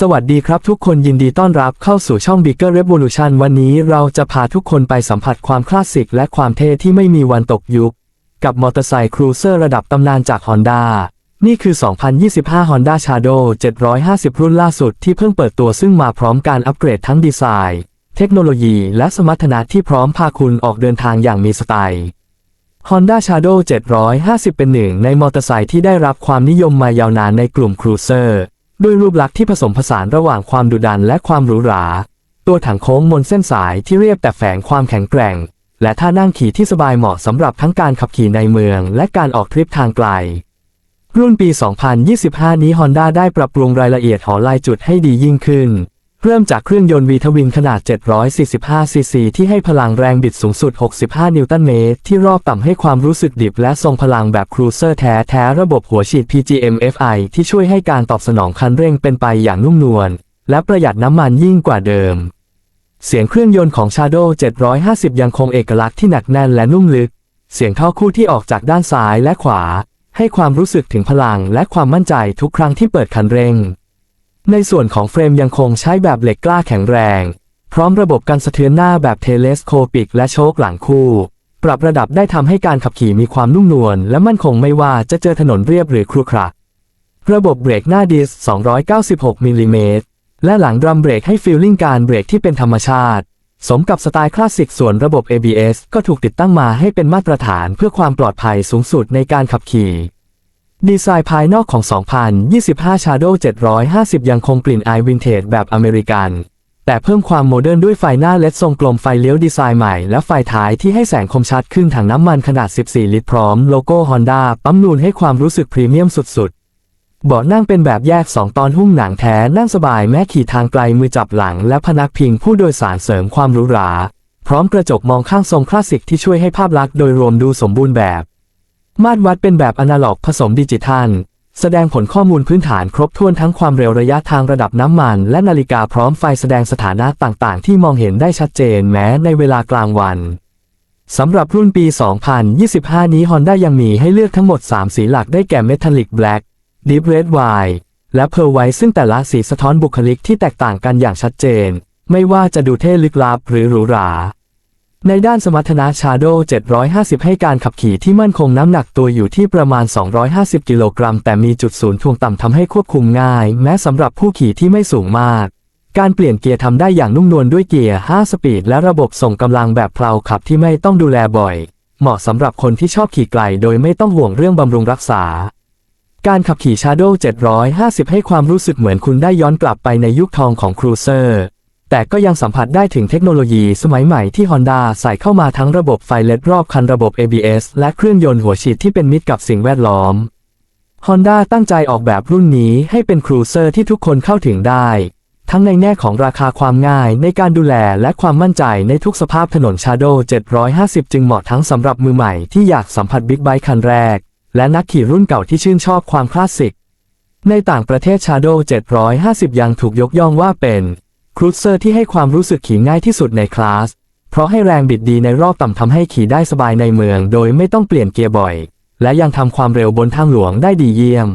สวัสดีครับทุกคนยินดีต้อนรับเข้าสู่ช่อง Bigger Revolution วันนี้เราจะพาทุกคนไปสัมผัสความคลาสสิกและความเท่ที่ไม่มีวันตกยุค กับมอเตอร์ไซค์ครูเซอร์ระดับตำนานจาก Honda นี่คือ 2025 Honda Shadow 750 รุ่นล่าสุดที่เพิ่งเปิดตัวซึ่งมาพร้อมการอัปเกรดทั้งดีไซน์ เทคโนโลยีและสมรรถนะที่พร้อมพาคุณออกเดินทางอย่างมีสไตล์ Honda Shadow 750 เป็นหนึ่งในมอเตอร์ไซค์ที่ได้รับความนิยมมายาวนานในกลุ่มครูเซอร์ ด้วยรูปลักษณ์ที่ผสมผสานระหว่างความดุดันและความหรูหรา ตัวถังโค้งมนเส้นสายที่เรียบแต่แฝงความแข็งแกร่ง และท่านั่งขี่ที่สบายเหมาะสำหรับทั้งการขับขี่ในเมือง และการออกทริปทางไกล รุ่นปี 2025 นี้ Honda ได้ปรับปรุงรายละเอียดหอลายจุดให้ดียิ่งขึ้น เริ่มจากเครื่องยนต์วีทวินขนาด 745 ซีซี ที่ให้พลังแรงบิดสูงสุด 65 นิวตันเมตร ที่รอบต่ำให้ความรู้สึกดิบและทรงพลังแบบครูเซอร์แท้แท้ระบบหัวฉีด PGM-FI ที่ช่วยให้การตอบสนองคันเร่งเป็นไปอย่างนุ่มนวล และประหยัดน้ำมันยิ่งกว่าเดิม เสียงเครื่องยนต์ของ Shadow 750 ยังคงเอกลักษณ์ที่หนักแน่นและนุ่มลึก เสียงท่อคู่ที่ออกจากด้านซ้ายและขวา ให้ความรู้สึกถึงพลังและความมั่นใจทุกครั้งที่เปิดคันเร่ง ในส่วนของเฟรมยังคงใช้แบบเหล็กกล้าแข็งแรง พร้อมระบบกันสะเทือนหน้าแบบเทเลสโคปิก และโชคหลังคู่ ปรับระดับได้ทำให้การขับขี่มีความนุ่มนวลและมั่นคงไม่ว่าจะเจอถนนเรียบหรือครุขระระบบเบรกหน้าดิส 296มิลลิเมตรและหลังดรัมเบรกให้ฟีลลิ่งการเบรกที่เป็นธรรมชาติ สมกับสไตล์คลาสสิกส่วนระบบ ABS ก็ถูกติดตั้งมาให้เป็นมาตรฐานเพื่อความปลอดภัยสูงสุดในการขับขี่ ดีไซน์ภายนอกของ 2025 Shadow 750 ยังคงกลิ่นอายวินเทจแบบอเมริกัน แต่เพิ่มความโมเดิร์นด้วยไฟหน้าเลดทรงกลมไฟเลี้ยวดีไซน์ใหม่ และไฟท้ายที่ให้แสงคมชัดขึ้นถังน้ำมันขนาด 14 ลิตรพร้อมโลโก้ Honda ปั๊มนูนให้ความรู้สึกพรีเมียมสุด ๆ เบาะนั่งเป็นแบบแยก 2 ตอนหุ้มหนังแท้นั่งสบายแม้ขี่ทางไกลมือจับหลัง และพนักพิงผู้โดยสารเสริมความหรูหรา พร้อมกระจกมองข้างทรงคลาสสิกที่ช่วยให้ภาพลักษณ์โดยรวมดูสมบูรณ์แบบ มาตรวัดเป็นแบบอนาล็อกผสมดิจิทัล แสดงผลข้อมูลพื้นฐานครบถ้วนทั้งความเร็วระยะทางระดับน้ำมัน และนาฬิกาพร้อมไฟแสดงสถานะต่างๆ ที่มองเห็นได้ชัดเจนแม้ในเวลากลางวันสำหรับรุ่นปี 2025 นี้ Honda ยังมีให้เลือกทั้งหมด 3 สีหลักได้แก่ Metallic Black Deep Red Wine และ Pearl White ซึ่งแต่ละสีสะท้อนบุคลิกที่แตกต่างกันอย่างชัดเจน ไม่ว่าจะดูเท่ลึกลับหรือหรูหรา ในด้านสมรรถนะ Shadow 750 ให้การขับขี่ที่มั่นคงน้ำหนักตัวอยู่ที่ประมาณ 250 กิโลกรัม แต่มีจุดศูนย์ถ่วงต่ำทำให้ควบคุมง่าย แม้สำหรับผู้ขี่ที่ไม่สูงมาก การเปลี่ยนเกียร์ทำได้อย่างนุ่มนวลด้วยเกียร์ 5 สปีด และระบบส่งกำลังแบบเพลาขับที่ไม่ต้องดูแลบ่อย เหมาะสำหรับคนที่ชอบขี่ไกล โดยไม่ต้องห่วงเรื่องบำรุงรักษา การขับขี่ Shadow 750 ให้ความรู้สึกเหมือนคุณได้ย้อนกลับไปในยุคทองของครูเซอร์ แต่ก็ยังสัมผัสได้ถึงเทคโนโลยีสมัยใหม่ที่ Honda ใส่เข้ามาทั้งระบบไฟเลดรอบคันระบบ ABS และเครื่องยนต์หัวฉีดที่เป็นมิตรกับสิ่งแวดล้อม Honda ตั้งใจออกแบบรุ่นนี้ให้เป็นครูเซอร์ที่ทุกคนเข้าถึงได้ ทั้งในแง่ของราคาความง่ายในการดูแลและความมั่นใจในทุกสภาพถนน Shadow 750 จึงเหมาะทั้งสำหรับมือใหม่ที่อยากสัมผัสบิ๊กไบค์คันแรก และนักขี่รุ่นเก่าที่ชื่นชอบความคลาสสิกในต่างประเทศ Shadow 750 ยังถูกยกย่องว่าเป็น ครูเซอร์ที่ให้ความรู้สึกขี่ง่ายที่สุดในคลาส เพราะให้แรงบิดดีในรอบต่ำทำให้ขี่ได้สบายในเมืองโดยไม่ต้องเปลี่ยนเกียร์บ่อย และยังทำความเร็วบนทางหลวงได้ดีเยี่ยม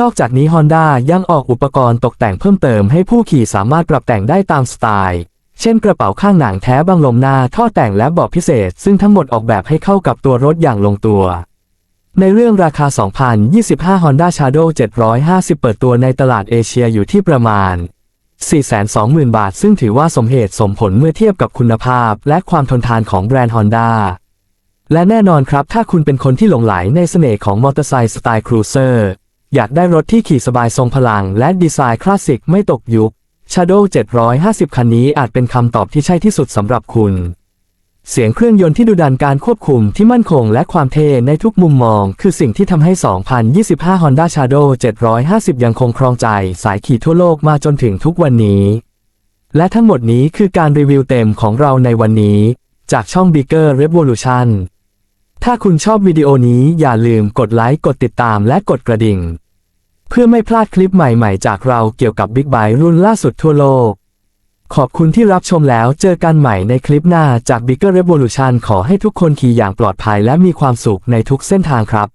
นอกจากนี้ Honda ยังออกอุปกรณ์ตกแต่งเพิ่มเติมให้ผู้ขี่สามารถปรับแต่งได้ตามสไตล์ เช่นกระเป๋าข้างหนังแท้บังลมหน้าท่อแต่งและเบาะพิเศษ ซึ่งทั้งหมดออกแบบให้เข้ากับตัวรถอย่างลงตัวในเรื่องราคา 2025 Honda Shadow 750 เปิดตัวในตลาดเอเชียอยู่ที่ประมาณ 420,000 บาท ซึ่งถือว่าสมเหตุสมผลเมื่อเทียบกับคุณภาพ และความทนทานของแบรนด์ Honda และแน่นอนครับ ถ้าคุณเป็นคนที่หลงไหลในเสน่ห์ของมอเตอร์ไซค์สไตล์ครูเซอร์อยากได้รถที่ขี่สบายทรงพลัง และดีไซน์คลาสสิกไม่ตกยุค Shadow 750 คันนี้อาจเป็นคำตอบที่ใช่ที่สุดสำหรับคุณ เสียงเครื่องยนต์ที่ดุดันการควบคุมที่มั่นคงและความเท่ในทุกมุมมอง คือสิ่งที่ทำให้ 2025 Honda Shadow 750 ยังคงครองใจสายขี่ทั่วโลกมาจนถึงทุกวันนี้ และทั้งหมดนี้คือการรีวิวเต็มของเราในวันนี้ จากช่อง Bigger Revolution ถ้าคุณชอบวิดีโอนี้อย่าลืมกดไลค์กดติดตามและกดกระดิ่ง เพื่อไม่พลาดคลิปใหม่ๆ จากเราเกี่ยวกับบิ๊กไบค์รุ่นล่าสุดทั่วโลก ขอบคุณที่รับชมแล้วเจอกันใหม่ในคลิปหน้าจาก Bigger Revolution ขอให้ทุกคนขี่อย่างปลอดภัยและมีความสุขในทุกเส้นทางครับ